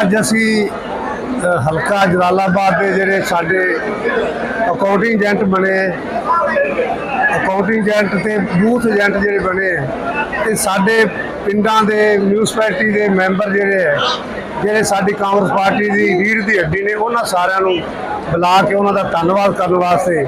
ਅੱਜ ਅਸੀਂ ਹਲਕਾ ਜਲਾਲਾਬਾਦ ਦੇ ਜਿਹੜੇ ਸਾਡੇ ਅਕਾਊਂਟਿੰਗ ਏਜੰਟ ਬਣੇ ਅਕਾਊਂਟਿੰਗ ਏਜੰਟ ਤੇ ਬੂਥ ਏਜੰਟ ਜਿਹੜੇ ਬਣੇ ਹੈ, ਤੇ ਸਾਡੇ ਪਿੰਡਾਂ ਦੇ ਮਿਊਨਿਸਪੈਲਿਟੀ ਦੇ ਮੈਂਬਰ ਜਿਹੜੇ ਹੈ ਜਿਹੜੇ ਸਾਡੀ ਕਾਂਗਰਸ ਪਾਰਟੀ ਦੀ ਰੀੜ ਦੀ ਹੱਡੀ ਨੇ ਉਹਨਾਂ ਸਾਰਿਆਂ ਨੂੰ ਬੁਲਾ ਕੇ ਉਹਨਾਂ ਦਾ ਧੰਨਵਾਦ ਕਰਨ ਵਾਸਤੇ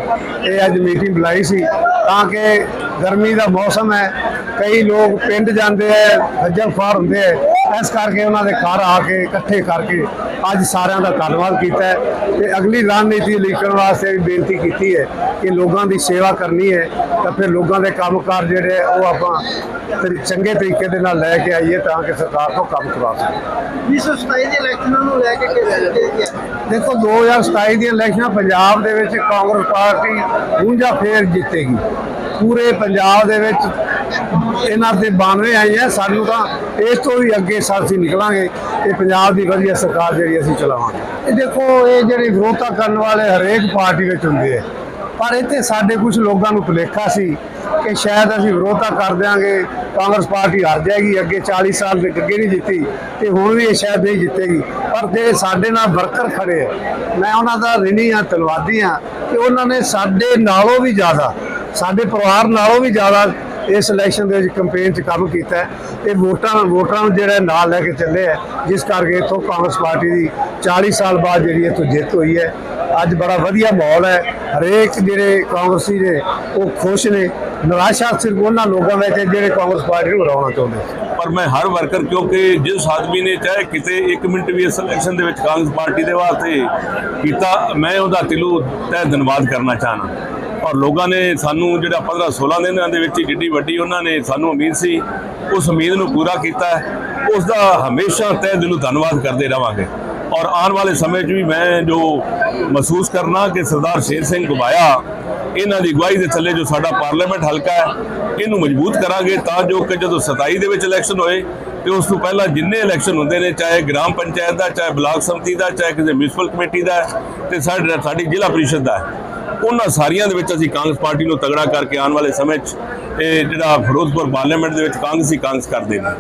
ਇਹ ਅੱਜ ਮੀਟਿੰਗ ਬੁਲਾਈ ਸੀ। ਤਾਂ ਕਿ ਗਰਮੀ ਦਾ ਮੌਸਮ ਹੈ। ਕਈ ਲੋਕ ਪਿੰਡ ਜਾਂਦੇ ਹੈ, ਖੱਜਲ ਖੁਆਰ ਹੁੰਦੇ ਹੈ। ਇਸ ਕਰਕੇ ਉਹਨਾਂ ਦੇ ਘਰ ਆ ਕੇ ਇਕੱਠੇ ਕਰਕੇ ਅੱਜ ਸਾਰਿਆਂ ਦਾ ਧੰਨਵਾਦ ਕੀਤਾ ਹੈ ਤੇ ਅਗਲੀ ਰਣਨੀਤੀ ਲਿਖਣ ਵਾਸਤੇ ਵੀ ਬੇਨਤੀ ਕੀਤੀ ਹੈ ਕਿ ਲੋਕਾਂ ਦੀ ਸੇਵਾ ਕਰਨੀ ਹੈ ਤਾਂ ਫਿਰ ਲੋਕਾਂ ਦੇ ਕੰਮਕਾਰ ਜਿਹੜੇ ਹੈ ਉਹ ਆਪਾਂ ਚੰਗੇ ਤਰੀਕੇ ਦੇ ਨਾਲ ਲੈ ਕੇ ਆਈਏ ਤਾਂ ਕਿ ਸਰਕਾਰ ਤੋਂ ਕੰਮ ਕਰਵਾ ਸਕੀਏ 2027 ਦੇ ਇਲੈਕਸ਼ਨਾਂ ਨੂੰ ਲੈ ਕੇ ਕਿਹੜਾ ਦੇਖੋ 2027 ਦੀਆਂ ਇਲੈਕਸ਼ਨਾਂ ਪੰਜਾਬ ਦੇ ਵਿੱਚ ਕਾਂਗਰਸ ਪਾਰਟੀ ਗੂੰਜਾ ਫੇਰ ਜਿੱਤੇਗੀ। ਪੂਰੇ ਪੰਜਾਬ ਦੇ ਵਿੱਚ ਇਹਨਾਂ 'ਤੇ 92 ਆਏ ਆ, ਸਾਨੂੰ ਤਾਂ ਇਸ ਤੋਂ ਵੀ ਅੱਗੇ ਸਾਥੀ ਨਿਕਲਾਂਗੇ। ਤੇ ਪੰਜਾਬ ਦੀ ਵਧੀਆ ਸਰਕਾਰ ਜਿਹੜੀ ਅਸੀਂ ਚਲਾਵਾਂਗੇ। ਇਹ ਦੇਖੋ, ਇਹ ਜਿਹੜੇ ਵਿਰੋਧਤਾ ਕਰਨ ਵਾਲੇ ਹਰੇਕ ਪਾਰਟੀ ਵਿੱਚ ਹੁੰਦੇ ਆ। ਪਰ ਇੱਥੇ ਸਾਡੇ ਕੁਝ ਲੋਕਾਂ ਨੂੰ ਭੁਲੇਖਾ ਸੀ ਕਿ ਸ਼ਾਇਦ ਅਸੀਂ ਵਿਰੋਧਤਾ ਕਰ ਦਿਆਂਗੇ, ਕਾਂਗਰਸ ਪਾਰਟੀ ਹਾਰ ਜਾਏਗੀ, ਅੱਗੇ 40 ਸਾਲ ਦੇ ਅੱਗੇ ਨਹੀਂ ਜਿੱਤੀ ਤੇ ਹੁਣ ਵੀ ਇਹ ਸ਼ਾਇਦ ਨਹੀਂ ਜਿੱਤੇਗੀ। ਪਰ ਜੇ ਸਾਡੇ ਨਾਲ ਵਰਕਰ ਖੜੇ ਆ, ਮੈਂ ਉਹਨਾਂ ਦਾ ਰਿਣੀ ਆ ਧੰਨਵਾਦੀ ਆ ਕਿ ਉਹਨਾਂ ਨੇ ਸਾਡੇ ਨਾਲੋਂ ਵੀ ਜ਼ਿਆਦਾ, ਸਾਡੇ ਪਰਿਵਾਰ ਨਾਲੋਂ ਵੀ ਜ਼ਿਆਦਾ ਇਸ ਇਲੈਕਸ਼ਨ ਦੇ ਵਿੱਚ ਕੰਪੇਨ 'ਚ ਕੰਮ ਕੀਤਾ ਹੈ। ਤੇ ਵੋਟਾਂ ਵੋਟਰਾਂ ਨੂੰ ਜਿਹੜਾ ਨਾਲ ਲੈ ਕੇ ਚੱਲੇ ਆ ਜਿਸ ਕਰਕੇ ਇੱਥੋਂ ਕਾਂਗਰਸ ਪਾਰਟੀ ਦੀ 40 ਸਾਲ ਬਾਅਦ ਜਿਹੜੀ ਇੱਥੋਂ ਜਿੱਤ ਹੋਈ ਹੈ। ਅੱਜ ਬੜਾ ਵਧੀਆ ਮਾਹੌਲ ਹੈ। ਹਰੇਕ ਜਿਹੜੇ ਕਾਂਗਰਸੀ ਨੇ, ਉਹ ਖੁਸ਼ ਨੇ। ਨਿਰਾਸ਼ਾ ਸਿਰਫ ਉਹਨਾਂ ਲੋਕਾਂ ਵਿੱਚ ਹੈ ਜਿਹੜੇ ਕਾਂਗਰਸ ਪਾਰਟੀ ਨੂੰ ਹਰਾਉਣਾ ਚਾਹੁੰਦੇ ਪਰ ਮੈਂ ਹਰ ਵਰਕਰ, ਕਿਉਂਕਿ ਜਿਸ ਆਦਮੀ ਨੇ ਚਾਹੇ ਕਿਤੇ 1 ਮਿੰਟ ਵੀ ਇਸ ਇਲੈਕਸ਼ਨ ਦੇ ਵਿੱਚ ਕਾਂਗਰਸ ਪਾਰਟੀ ਦੇ ਵਾਸਤੇ ਕੀਤਾ, ਮੈਂ ਉਹਦਾ ਦਿਲੋਂ ਤਹਿ ਧੰਨਵਾਦ ਕਰਨਾ ਚਾਹਨਾ। ਔਰ ਲੋਕਾਂ ਨੇ ਸਾਨੂੰ ਜਿਹੜਾ 15 16 ਦਿਨਾਂ ਦੇ ਵਿੱਚ ਹੀ ਜਿੱਡੀ ਵੱਡੀ ਉਹਨਾਂ ਨੇ ਸਾਨੂੰ ਉਮੀਦ ਸੀ, ਉਸ ਉਮੀਦ ਨੂੰ ਪੂਰਾ ਕੀਤਾ ਹੈ। ਉਸ ਦਾ ਹਮੇਸ਼ਾ ਤਹਿ ਦਿਲੋਂ ਧੰਨਵਾਦ ਕਰਦੇ ਰਵਾਂਗੇ ਔਰ ਆਉਣ ਵਾਲੇ ਸਮੇਂ 'ਚ ਵੀ ਮੈਂ ਜੋ ਮਹਿਸੂਸ ਕਰਨਾ ਕਿ ਸਰਦਾਰ ਸ਼ੇਰ ਸਿੰਘ ਗੁਬਾਇਆ ਇਹਨਾਂ ਦੀ ਅਗਵਾਈ ਦੇ ਥੱਲੇ ਜੋ ਸਾਡਾ ਪਾਰਲੀਮੈਂਟ ਹਲਕਾ ਹੈ, ਇਹਨੂੰ ਮਜ਼ਬੂਤ ਕਰਾਂਗੇ ਤਾਂ ਜੋ ਕਿ ਜਦੋਂ 27 ਦੇ ਵਿੱਚ ਇਲੈਕਸ਼ਨ ਹੋਏ ਤੇ ਉਸ ਤੋਂ ਪਹਿਲਾਂ ਜਿੰਨੇ ਇਲੈਕਸ਼ਨ ਹੁੰਦੇ ਨੇ, ਚਾਹੇ ਗ੍ਰਾਮ ਪੰਚਾਇਤ ਦਾ, ਚਾਹੇ ਬਲਾਕ ਸਮਿਤੀ ਦਾ, ਚਾਹੇ ਕਿਸੇ ਮਿਊਨਿਸਪਲ ਕਮੇਟੀ ਦਾ, ਤੇ ਸਾਡਾ ਸਾਡੀ ਜ਼ਿਲ੍ਹਾ ਪ੍ਰੀਸ਼ਦ ਦਾ। ਉਹਨਾਂ ਸਾਰੀਆਂ ਦੇ ਵਿੱਚ ਅਸੀਂ ਕਾਂਗਰਸ ਪਾਰਟੀ ਨੂੰ ਤਗੜਾ ਕਰਕੇ ਆਉਣ ਵਾਲੇ ਸਮੇਂ 'ਚ, ਇਹ ਜਿਹੜਾ ਫਿਰੋਜ਼ਪੁਰ ਪਾਰਲੀਮੈਂਟ ਦੇ ਵਿੱਚ ਕਾਂਗਰਸ ਹੀ ਕਾਂਗਰਸ ਕਰਦੇ ਨੇ।